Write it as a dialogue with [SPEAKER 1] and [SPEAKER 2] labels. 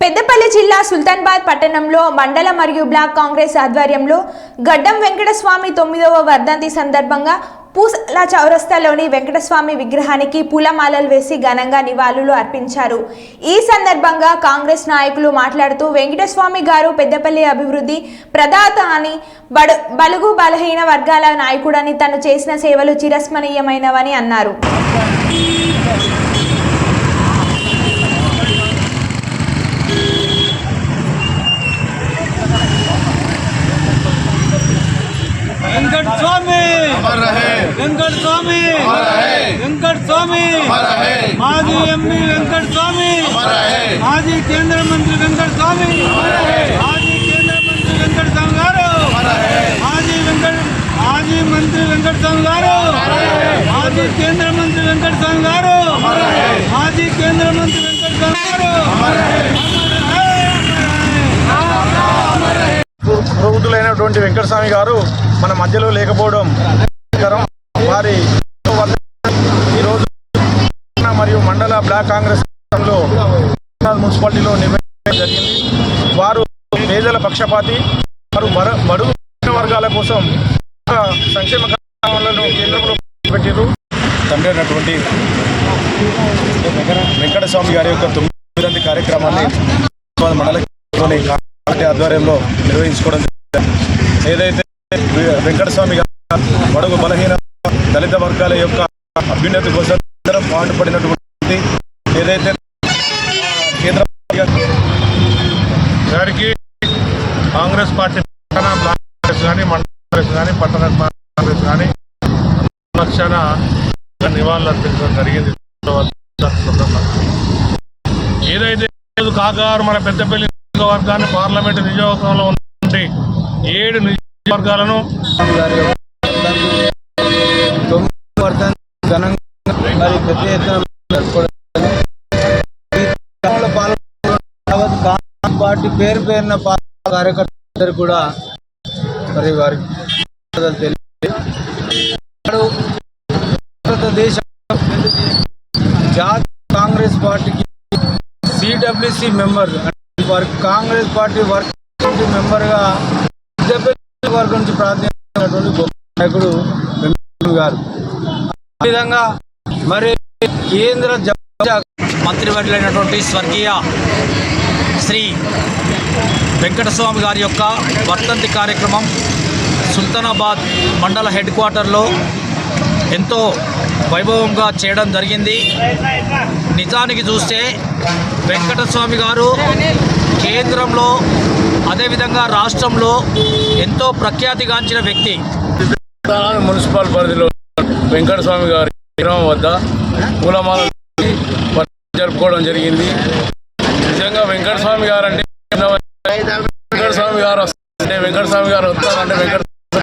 [SPEAKER 1] పెద్దపల్లి జిల్లా సుల్తాన్బాద్ పట్టణంలో మండల మరియు బ్లాక్ కాంగ్రెస్ ఆధ్వర్యంలో గడ్డం వెంకటస్వామి తొమ్మిదవ వర్ధంతి సందర్భంగా పూసల చౌరస్తాలోని వెంకటస్వామి విగ్రహానికి పూలమాలలు వేసి ఘనంగా నివాళులు అర్పించారు. ఈ సందర్భంగా కాంగ్రెస్ నాయకులు మాట్లాడుతూ వెంకటస్వామి గారు పెద్దపల్లి అభివృద్ధి ప్రదాత అని బడు బలుగు బలహీన వర్గాల నాయకుడని తను చేసిన సేవలు చిరస్మరణీయమైనవని అన్నారు.
[SPEAKER 2] వెంకట స్వామి వెంకట స్వామి మాజీ ఎంపీ వెంకట స్వామి మాజీ కేంద్ర మంత్రి వెంకట స్వామి మాజీ కేంద్ర మంత్రి వెంకట స్వామి గారు! మాజీ వెంకట మాజీ మంత్రి వెంకట స్వామి గారు! మాజీ కేంద్ర మంత్రి వెంకట స్వామి గారు! మాజీ కేంద్ర మంత్రి వెంకట స్వామి గారు!
[SPEAKER 3] ప్రభుత్వులైనటువంటి వెంకటస్వామి గారు మన మధ్యలో లేకపోవడం వారి ఈరోజు మరియు మండల బ్లాక్ కాంగ్రెస్లో మున్సిపాలిటీలో నిర్వహించడం జరిగింది వారు పేదల పక్షపాతి వారు మర బడుగు వర్గాల కోసం సంక్షేమ కార్యక్రమాలను కేంద్రంలో పెట్టారు తండ్రి అయినటువంటి వెంకటస్వామి గారి యొక్క తొమ్మిది కార్యక్రమాన్ని మండలంలోని పార్టీ ఆధ్వర్యంలో నిర్వహించుకోవడం జరిగింది. ఏదైతే వెంకటస్వామి గారు బడుగు బలహీన దళిత వర్గాల యొక్క అభ్యున్నతి కోసం పాటుపడినటువంటి ఏదైతే కేంద్ర గారికి కాంగ్రెస్ పార్టీ కాంగ్రెస్ కానీ మండల కాంగ్రెస్ కానీ పట్టణ కాంగ్రెస్ కానీ పక్షాన నివాళులు అర్పించడం జరిగింది. ఏదైతే కాకారు మన పెద్దపల్లి నియోజకవర్గాన్ని పార్లమెంటు నియోజకవర్గంలో ఉన్నటువంటి ఏడు నియోజకవర్గాలను
[SPEAKER 2] మరి పెద్ద ఎత్తున పార్టీ పేరు పేరున కార్యకర్తలు కూడా మరి వారికి తెలియదు భారతదేశం జాతీయ కాంగ్రెస్ పార్టీకి సిడబ్ల్యూసి మెంబర్ అంటే కాంగ్రెస్ పార్టీ వర్క్ కమిటీ మెంబర్గా పెద్దపల్లి వర్గం నుంచి ప్రాధాన్యత గొప్ప నాయకుడు గారు. ఆ విధంగా మరి కేంద్ర జ-
[SPEAKER 4] మంత్రివర్యులైనటువంటి స్వర్గీయ శ్రీ వెంకటస్వామి గారి యొక్క వర్ధంతి కార్యక్రమం సుల్తానాబాద్ మండల హెడ్ క్వార్టర్లో ఎంతో వైభవంగా చేయడం జరిగింది. నిజానికి చూస్తే వెంకటస్వామి గారు కేంద్రంలో అదేవిధంగా రాష్ట్రంలో ఎంతో ప్రఖ్యాతిగాంచిన వ్యక్తి.
[SPEAKER 3] మున్సిపల్ పరిధిలో వెంకటస్వామి గారి విగ్రహం వద్ద పూలమాల జరుపుకోవడం జరిగింది. నిజంగా వెంకటస్వామి గారు అంటే వెంకటస్వామి గారు వస్తే వెంకటస్వామి గారు వస్తారంటే వెంకట